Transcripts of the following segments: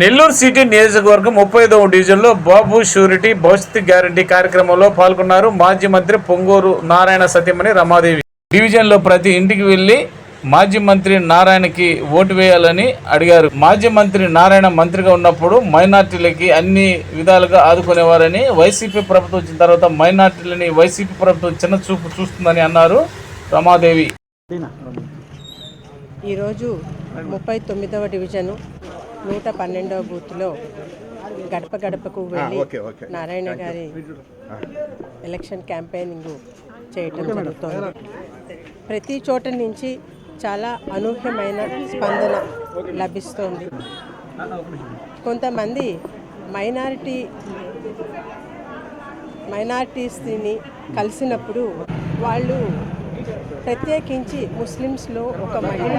Nellore city నియోజకవర్గం ముప్పై ఐదవ డివిజన్లో బాబు షూరిటీ భవిష్యత్ గ్యారంటీ కార్యక్రమంలో పాల్గొన్నారు. మాజీ మంత్రి పొంగూరు నారాయణ సత్యమణి రమాదేవి. డివిజన్లో ప్రతి ఇంటికి వెళ్ళి మాజీ మంత్రి నారాయణకి ఓటు వేయాలని అడిగారు. మాజీ మంత్రి నారాయణ మంత్రిగా ఉన్నప్పుడు మైనార్టీలకి అన్ని విధాలుగా ఆదుకునేవారని వైసీపీ ప్రభుత్వం వచ్చిన తర్వాత మైనార్టీలని వైసీపీ ప్రభుత్వం చిన్న చూపు చూస్తుందని అన్నారు రమాదేవి. ఈరోజు ముప్పై తొమ్మిదవ డివిజను నూట పన్నెండవ బూత్లో గడప గడపకు వెళ్ళి నారాయణ గారి ఎలక్షన్ క్యాంపెయినింగ్ చేయటం జరుగుతోంది. ప్రతి చోట నుంచి చాలా అనూహ్యమైన స్పందన లభిస్తోంది. కొంతమంది మైనారిటీ మైనారిటీస్ని కలిసినప్పుడు వాళ్ళు ప్రత్యేకించి ముస్లిమ్స్లో ఒక మహిళ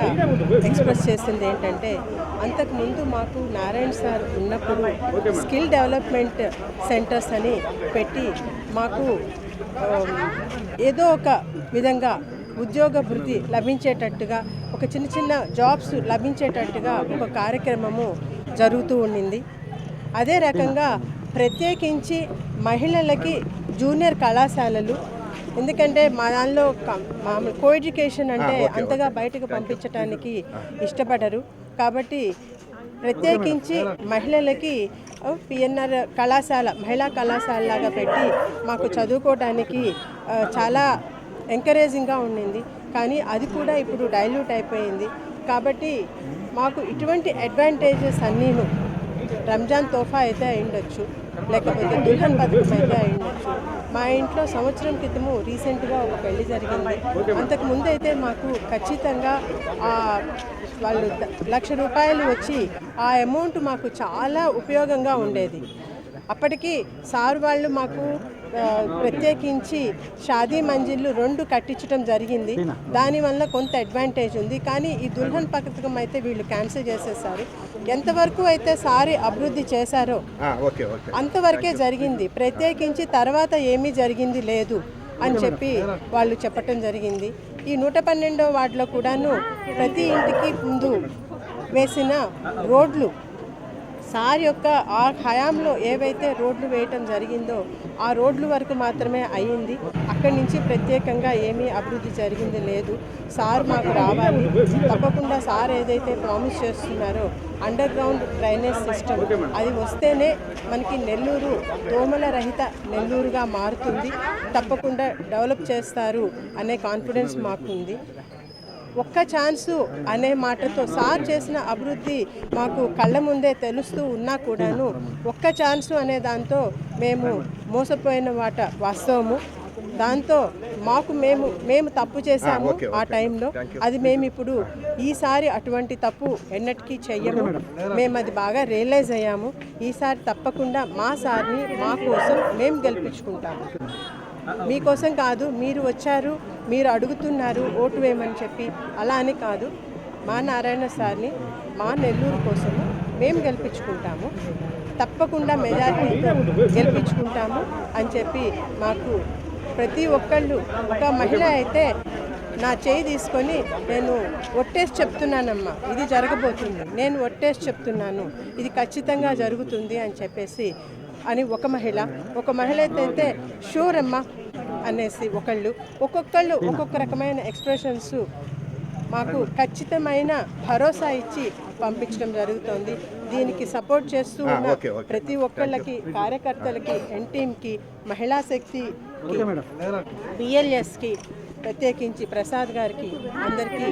ఎక్స్ప్రెస్ చేసింది ఏంటంటే అంతకుముందు మాకు నారాయణ సార్ ఉన్నప్పుడు స్కిల్ డెవలప్మెంట్ సెంటర్స్ అని పెట్టి మాకు ఏదో ఒక విధంగా ఉద్యోగ భృతి లభించేటట్టుగా ఒక చిన్న చిన్న జాబ్స్ లభించేటట్టుగా ఒక కార్యక్రమము జరుగుతూ ఉండింది. అదే రకంగా ప్రత్యేకించి మహిళలకి జూనియర్ కళాశాలలు ఎందుకంటే మా దానిలో మామూలు కో ఎడ్యుకేషన్ అంటే అంతగా బయటకు పంపించడానికి ఇష్టపడరు. కాబట్టి ప్రత్యేకించి మహిళలకి పిఎన్ఆర్ కళాశాల మహిళా కళాశాల లాగా పెట్టి మాకు చదువుకోవడానికి చాలా ఎంకరేజింగ్గా ఉండింది. కానీ అది కూడా ఇప్పుడు డైల్యూట్ అయిపోయింది. కాబట్టి మాకు ఇటువంటి అడ్వాంటేజెస్ అన్నీను రంజాన్ తోఫా అయితే అయిండొచ్చు. లేకపోతే దుల్హన్ పథకం అయితే అయిండొచ్చు. మా ఇంట్లో సంవత్సరం క్రితము రీసెంట్గా ఒక పెళ్ళి జరిగింది. అంతకు ముందు అయితే మాకు ఖచ్చితంగా వాళ్ళు లక్ష రూపాయలు వచ్చి ఆ అమౌంట్ మాకు చాలా ఉపయోగంగా ఉండేది. అప్పటికి సార్ వాళ్ళు మాకు ప్రత్యేకించి షాదీ మంజిళ్ళు రెండు కట్టించడం జరిగింది. దానివల్ల కొంత అడ్వాంటేజ్ ఉంది. కానీ ఈ దుల్హన్ పథకం అయితే వీళ్ళు క్యాన్సిల్ చేసేసారు. ఎంతవరకు అయితే సారి అభివృద్ధి చేశారో అంతవరకే జరిగింది. ప్రత్యేకించి తర్వాత ఏమీ జరిగింది లేదు అని చెప్పి వాళ్ళు చెప్పటం జరిగింది. ఈ నూట పన్నెండో వార్డులో కూడాను ప్రతి ఇంటికి ముందు వేసిన రోడ్లు సార్ యొక్క ఆ హయాంలో ఏవైతే రోడ్లు వేయటం జరిగిందో ఆ రోడ్లు వరకు మాత్రమే అయ్యింది. అక్కడి నుంచి ప్రత్యేకంగా ఏమీ అభివృద్ధి జరిగింది లేదు. సార్ మాకు రావాలి. తప్పకుండా సార్ ఏదైతే ప్రామిస్ చేస్తున్నారో అండర్ గ్రౌండ్ డ్రైనేజ్ సిస్టమ్ అది వస్తేనే మనకి నెల్లూరు దోమల రహిత నెల్లూరుగా మారుతుంది. తప్పకుండా డెవలప్ చేస్తారు అనే కాన్ఫిడెన్స్ మాకుంది. ఒక్క ఛాన్సు అనే మాటతో సార్ చేసిన అభివృద్ధి మాకు కళ్ళ ముందే తెలుస్తూ ఉన్నా కూడాను ఒక్క ఛాన్సు అనే దాంతో మేము మోసపోయిన వాట వాస్తవము. దాంతో మాకు మేము మేము తప్పు చేశాము ఆ టైంలో. అది మేము ఇప్పుడు ఈసారి అటువంటి తప్పు ఎన్నటికీ చెయ్యము. మేము అది బాగా రియలైజ్ అయ్యాము. ఈసారి తప్పకుండా మా సార్ని మా కోసం మేము గెలిపించుకుంటాము. మీకోసం కాదు మీరు వచ్చారు మీరు అడుగుతున్నారు ఓటు వేయమని చెప్పి అలా అని కాదు. మా నారాయణ సార్ని మా నెల్లూరు కోసము మేము గెలిపించుకుంటాము. తప్పకుండా మెజారిటీతో గెలిపించుకుంటాము అని చెప్పి మాకు ప్రతి ఒక్కళ్ళు ఒక మహిళ అయితే నా చేయి తీసుకొని నేను ఒట్టేసి చెప్తున్నానమ్మా ఇది జరగబోతుంది. నేను ఒట్టేసి చెప్తున్నాను ఇది ఖచ్చితంగా జరుగుతుంది అని చెప్పేసి అని ఒక మహిళ ఒక మహిళ అయితే షూర్ అమ్మా అనేసి ఒకళ్ళు ఒక్కొక్కళ్ళు ఒక్కొక్క రకమైన ఎక్స్ప్రెషన్స్ మాకు ఖచ్చితమైన భరోసా ఇచ్చి పంపించడం జరుగుతోంది. దీనికి సపోర్ట్ చేస్తూ ఉన్న ప్రతి ఒక్కళ్ళకి కార్యకర్తలకి ఎన్ టీమ్కి మహిళా శక్తి బిఎల్ఎస్కి ప్రత్యేకించి ప్రసాద్ గారికి అందరికీ